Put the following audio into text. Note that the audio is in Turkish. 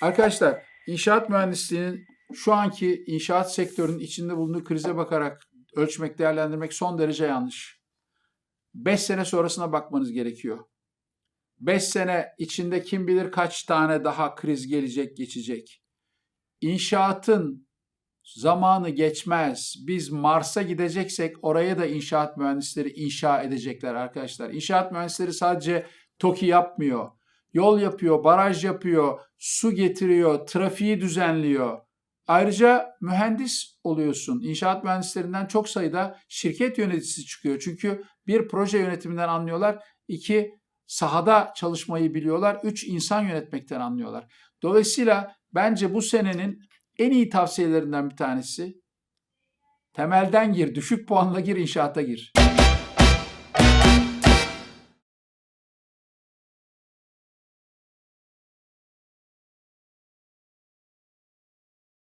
Arkadaşlar inşaat mühendisliğinin şu anki inşaat sektörünün içinde bulunduğu krize bakarak ölçmek, değerlendirmek son derece yanlış. 5 sene sonrasına bakmanız gerekiyor. 5 sene içinde kim bilir kaç tane daha kriz gelecek, geçecek. İnşaatın zamanı geçmez. Biz Mars'a gideceksek oraya da inşaat mühendisleri inşa edecekler arkadaşlar. İnşaat mühendisleri sadece TOKİ yapmıyor. Yol yapıyor, baraj yapıyor, su getiriyor, trafiği düzenliyor. Ayrıca mühendis oluyorsun. İnşaat mühendislerinden çok sayıda şirket yöneticisi çıkıyor. Çünkü bir proje yönetiminden anlıyorlar. iki sahada çalışmayı biliyorlar. Üç insan yönetmekten anlıyorlar. Dolayısıyla bence bu senenin en iyi tavsiyelerinden bir tanesi temelden gir, düşük puanla gir, inşaata gir.